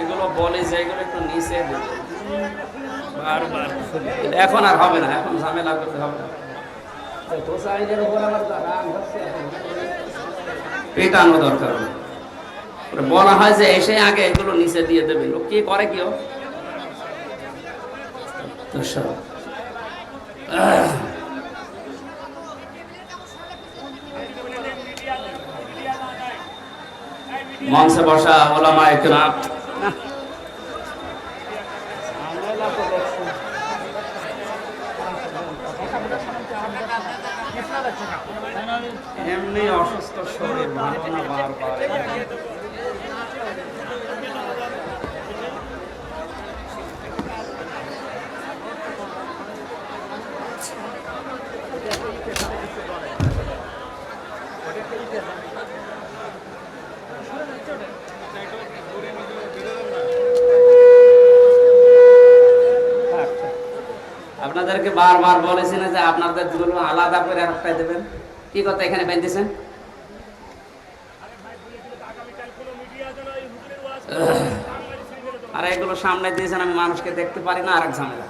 এগুলো বলে যে এগুলো একটু নিচে। বারবার। এখন আর হবে না, এখন ঝামেলা করতে হবে না। পেটানো বলা হয় যে এসে আগে এগুলো নিচে দিয়ে দেবে। লোক কি করে কেউ মঞ্চে বসা ওলামা একরাম এমনি অসুস্থ শরীর ভালো বারবার। আপনাদেরকে বারবার বলেছি না যে আপনাদের দুগুলো আলাদা করে রাখতে দেবেন। কি কথা এখানে বেঁধেছেন আর এগুলো সামনে দিয়েছেন, আমি মানুষকে দেখতে পারি না আর এক ঝামেলা।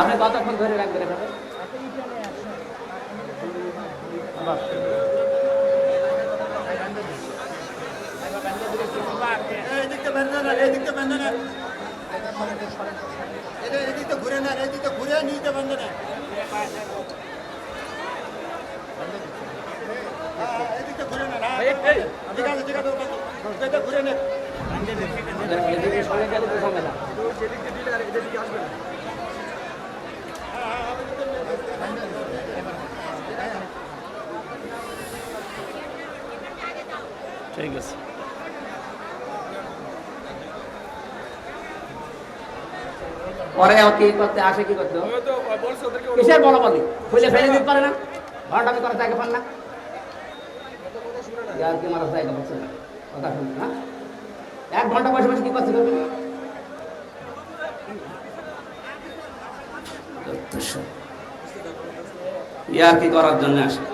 আপনি কতক্ষণ ধরে রাখবেন এভাবে? না না ঘুরে না এদিকটা ঘুরে নিচে বেঁধে না। এদিকটা ঘুরে না ঠিক আছে ঠিক আছে ঘুরে নে এদিকে সরে গেলে তো ঝামেলা ঠিক আছে। পরে কি করতে আসে কি করতে? কিসের বড় বলি খুলে ফেলে দিতে পারে না। ঘণ্টা করে তাকে পান না। ইয়ার কি মারা জায়গা বলছে না কথা না এক ঘণ্টা বসে বসে কি হবে ইয়ার কি করার জন্য আসে?